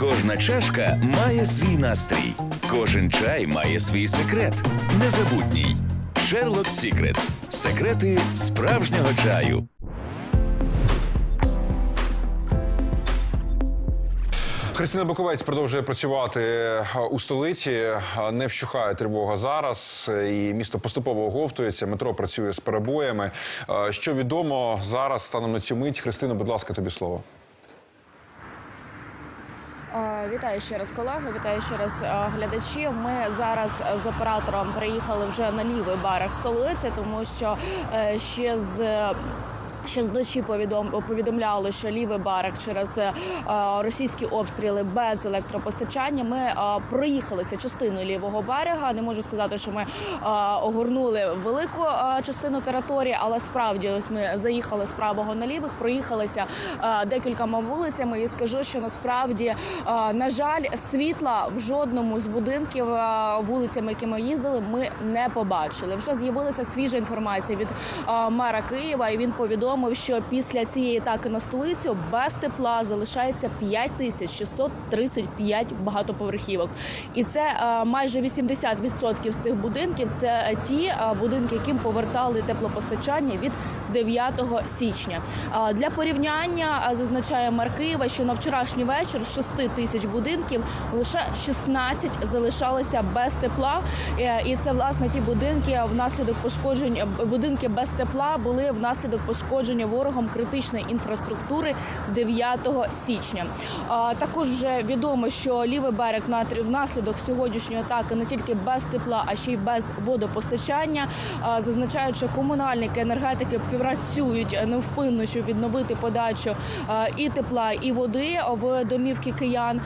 Кожна чашка має свій настрій, кожен чай має свій секрет. Незабутній. Sherlock Secrets. Секрети справжнього чаю. Христина Боковець продовжує працювати е, у столиці. Е, Не вщухає тривога зараз, е, і місто поступово оговтується. Метро працює з перебоями. Що відомо зараз станом на цю мить? Христина, будь ласка, тобі слово. Вітаю ще раз, колеги. Вітаю ще раз е, глядачі. Ми зараз е, з оператором приїхали вже на лівий берег столиці, тому що е, ще з. Е, Ще з дощі повідом повідомляли, що лівий берег через е, російські обстріли без електропостачання. Ми е, проїхалися частиною лівого берега. Не можу сказати, що ми е, огорнули велику е, частину території, але справді ось ми заїхали з правого на лівих, проїхалися е, декількома вулицями. І скажу, що насправді, е, на жаль, світла в жодному з будинків е, вулицями, які ми їздили, ми не побачили. Вже з'явилася свіжа інформація від е, мера Києва, і він повідомив, що після цієї атаки на столицю без тепла залишається 5635 багатоповерхівок. І це е, майже 80% з цих будинків. Це е, ті е, будинки, яким повертали теплопостачання від 9 січня. Для порівняння зазначає мер Києва, що на вчорашній вечір з 6 тисяч будинків лише 16 залишалися без тепла. І це власне ті будинки внаслідок пошкоджень будинки без тепла були внаслідок пошкодження ворогом критичної інфраструктури 9 січня. Також вже відомо, що лівий берег внаслідок сьогоднішньої атаки не тільки без тепла, а ще й без водопостачання. Зазначають, що комунальники енергетики працюють невпинно, щоб відновити подачу і тепла, і води в домівки киян.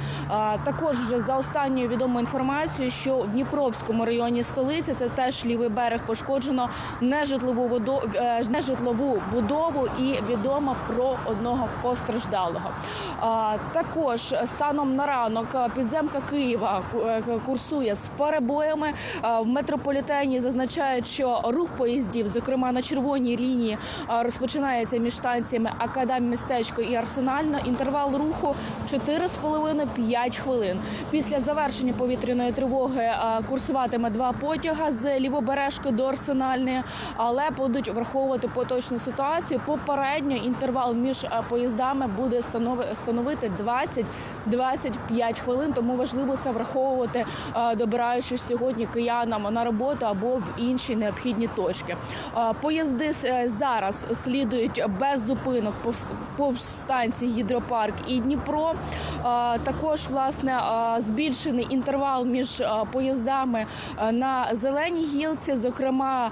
Також вже за останньою відомою інформацією, що в Дніпровському районі столиці це теж лівий берег пошкоджено нежитлову воду, е, нежитлову будову і відомо про одного постраждалого. Також станом на ранок підземка Києва е, курсує з перебоями. В метрополітені зазначають, що рух поїздів, зокрема на червоній лінії, розпочинається між станціями Академ містечко і Арсенальна. Інтервал руху 4,5-5 хвилин. Після завершення повітряної тривоги курсуватиме два потяга з лівобережки до Арсенальної, але будуть враховувати поточну ситуацію. Попередньо інтервал між поїздами буде станови- становити 20-25 хвилин. Тому важливо це враховувати, добираючись сьогодні киянам на роботу або в інші необхідні точки. Поїзди е, зараз слідують без зупинок повз- станції гідропарк і Дніпро. Також власне збільшений інтервал між поїздами на зеленій гілці, зокрема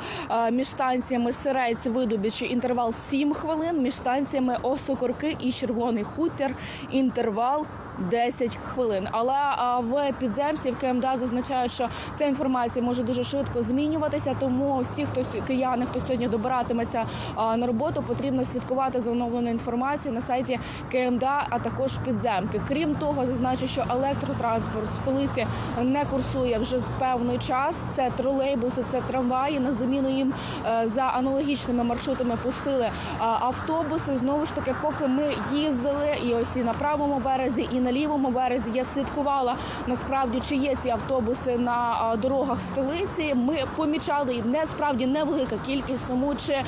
між станціями Сирець Видобичі інтервал 7 хвилин, між станціями Осокорки і Червоний Хутір інтервал 10 хвилин. Але в підземці в КМДА зазначають, що ця інформація може дуже швидко змінюватися. Тому всі, хто кияни, хто сьогодні добиратиметься на роботу, потрібно слідкувати за оновленою інформацією на сайті КМДА, а також підземки. Крім того, зазначу, що електротранспорт в столиці не курсує вже з певний час. Це тролейбуси, це трамваї. На заміну їм е, за аналогічними маршрутами пустили автобуси. Знову ж таки, поки ми їздили, і ось і на правому березі, і на лівому березі я слідкувала насправді, чи є ці автобуси на дорогах столиці. Ми помічали не справді невелика кількість, тому чи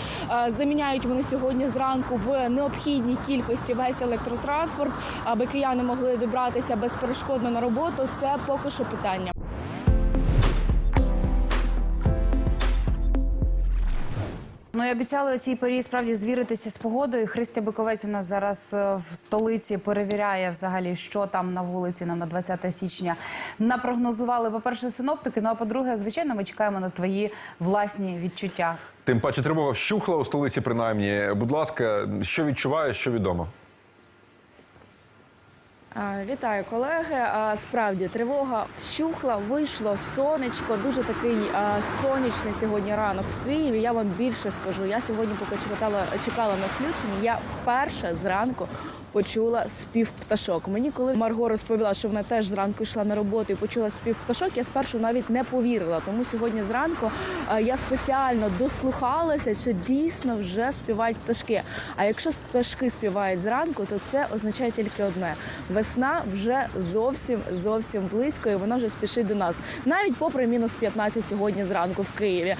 заміняють вони сьогодні зранку в необхідній кількості весь електротранспорт, аби кияни могли добратися безперешкодно на роботу. Це поки що питання. Ну і обіцяли у цій порі справді звіритися з погодою. Христя Биковець у нас зараз е, в столиці перевіряє взагалі, що там на вулиці нам на 20 січня напрогнозували. По перше, синоптики. Ну а по-друге, звичайно, ми чекаємо на твої власні відчуття. Тим паче тривога вщухла у столиці, принаймні. Будь ласка, що відчуваєш, що відомо? Вітаю, колеги. Справді тривога вщухла, вийшло сонечко. Дуже такий сонячний сьогодні ранок в Києві. Я вам більше скажу. Я сьогодні, поки чекала, чекала на включення, я вперше зранку почула спів пташок. Мені коли Марго розповіла, що вона теж зранку йшла на роботу і почула спів пташок, я спершу навіть не повірила. Тому сьогодні зранку е, я спеціально дослухалася, що дійсно вже співають пташки. А якщо пташки співають зранку, то це означає тільки одне: весна вже зовсім зовсім близько, і вона вже спішить до нас. Навіть попри мінус 15 сьогодні зранку в Києві.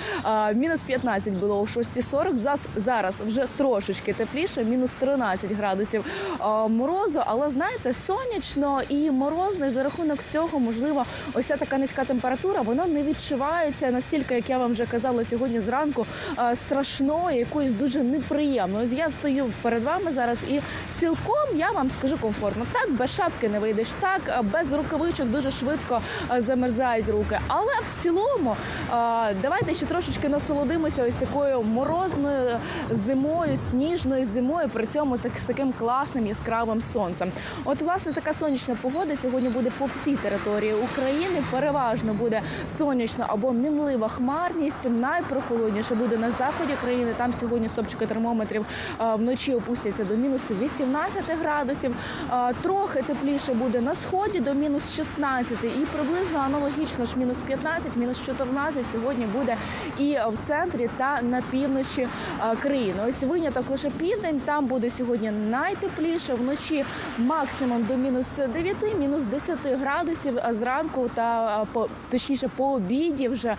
Мінус 15 було о 6.40, Зас- Зараз вже трошечки тепліше, мінус 13 градусів морозу. Але знаєте, сонячно і морозно, і за рахунок цього, можливо, ось ця така низька температура, вона не відчувається настільки, як я вам вже казала сьогодні зранку, страшною, якоюсь дуже неприємною. Ось я стою перед вами зараз і цілком я вам скажу комфортно. Так, без шапки не вийдеш, так без рукавичок дуже швидко замерзають руки. Але в цілому давайте ще трошечки насолодимося ось такою морозною зимою, сніжною зимою, при цьому так з таким класним яскравим сонцем. От власне така сонячна погода сьогодні буде по всій території України. Переважно буде сонячно або мінлива хмарність. Найпрохолодніше буде на заході країни. Там сьогодні стопчики термометрів вночі опустяться до мінус 18 градусів. Трохи тепліше буде на сході до мінус 16 і приблизно аналогічно ж мінус 15, мінус 14 сьогодні буде і в центрі та на півночі країни. Ось виняток лише південь. Там буде сьогодні найтепліше. Вночі максимум до мінус 9, мінус 10 градусів. А зранку та точніше по обіді вже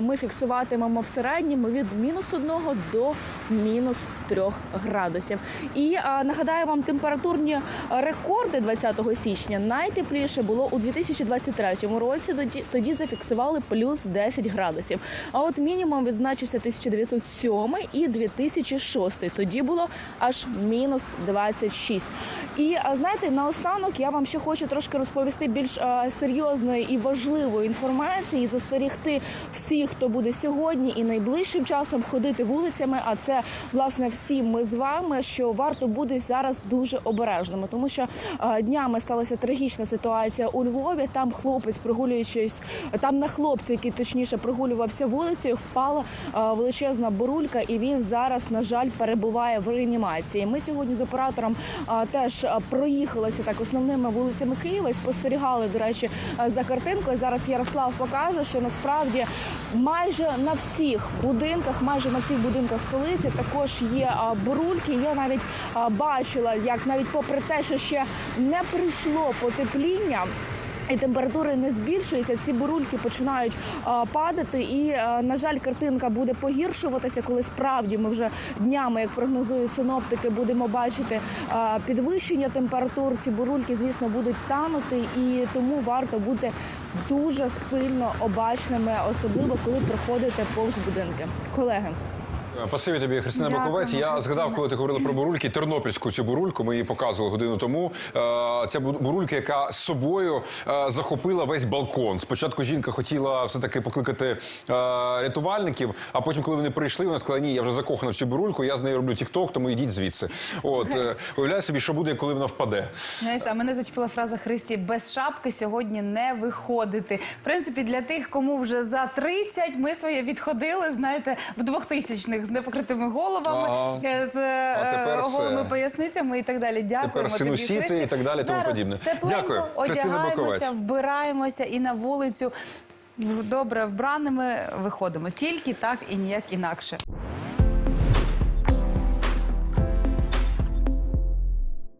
ми фіксуватимемо в середньому від мінус 1 до мінус 3 градусів. І нагадаю вам температурні рекорди 20 січня. Найтепліше було у 2023 році. Тоді, зафіксували плюс 10 градусів. А от мінімум відзначився 1907 і 2006. Тоді було аж мінус 26. І знаєте, наостанок я вам ще хочу трошки розповісти більш серйозної і важливої інформації і застерігти всіх, хто буде сьогодні і найближчим часом ходити вулицями. А це власне всі ми з вами, що варто бути зараз дуже обережними, тому що днями сталася трагічна ситуація у Львові. Там хлопець, прогулюючись, там на хлопця, який точніше прогулювався вулицею, впала величезна бурулька, і він зараз, на жаль, перебуває в реанімації. Ми сьогодні з оператором теж проїхалися так основними вулицями Києва спостерігали, до речі, за картинкою. Зараз Ярослав покаже, що насправді майже на всіх будинках, майже на всіх будинках столиці також є бурульки. Я навіть бачила, як навіть попри те, що ще не прийшло потепління. І температури не збільшуються, ці бурульки починають а, падати, і а, на жаль, картинка буде погіршуватися, коли справді ми вже днями, як прогнозують синоптики, будемо бачити а, підвищення температур. Ці бурульки, звісно, будуть танути, і тому варто бути дуже сильно обачними, особливо коли проходите повз будинки. Колеги. Спасибі тобі, Христина Дякую, Боковець. Я згадав, коли ти говорила про бурульки, тернопільську цю бурульку. Ми її показували годину тому. Е, бу- бурулька, яка з собою е, захопила весь балкон. Спочатку жінка хотіла все таки покликати е, рятувальників, а потім, коли вони прийшли, вона сказала, ні, я вже закохана в цю бурульку, я з нею роблю тік-ток, тому йдіть звідси. От е, уявляю собі, що буде, коли вона впаде. Знаєш, а мене зачепила фраза Христі без шапки сьогодні не виходити. В принципі, для тих, кому вже за 30, ми своє відходили, знаєте, в 2000-х з непокритими головами, Ага. е, з е, А тепер все. голими поясницями і так далі. Дякуємо Тепер тобі, синусіти Христі. і так далі, тому подібне. Дякую. Одягаємося, вбираємося і на вулицю добре вбраними виходимо. Тільки так і ніяк інакше.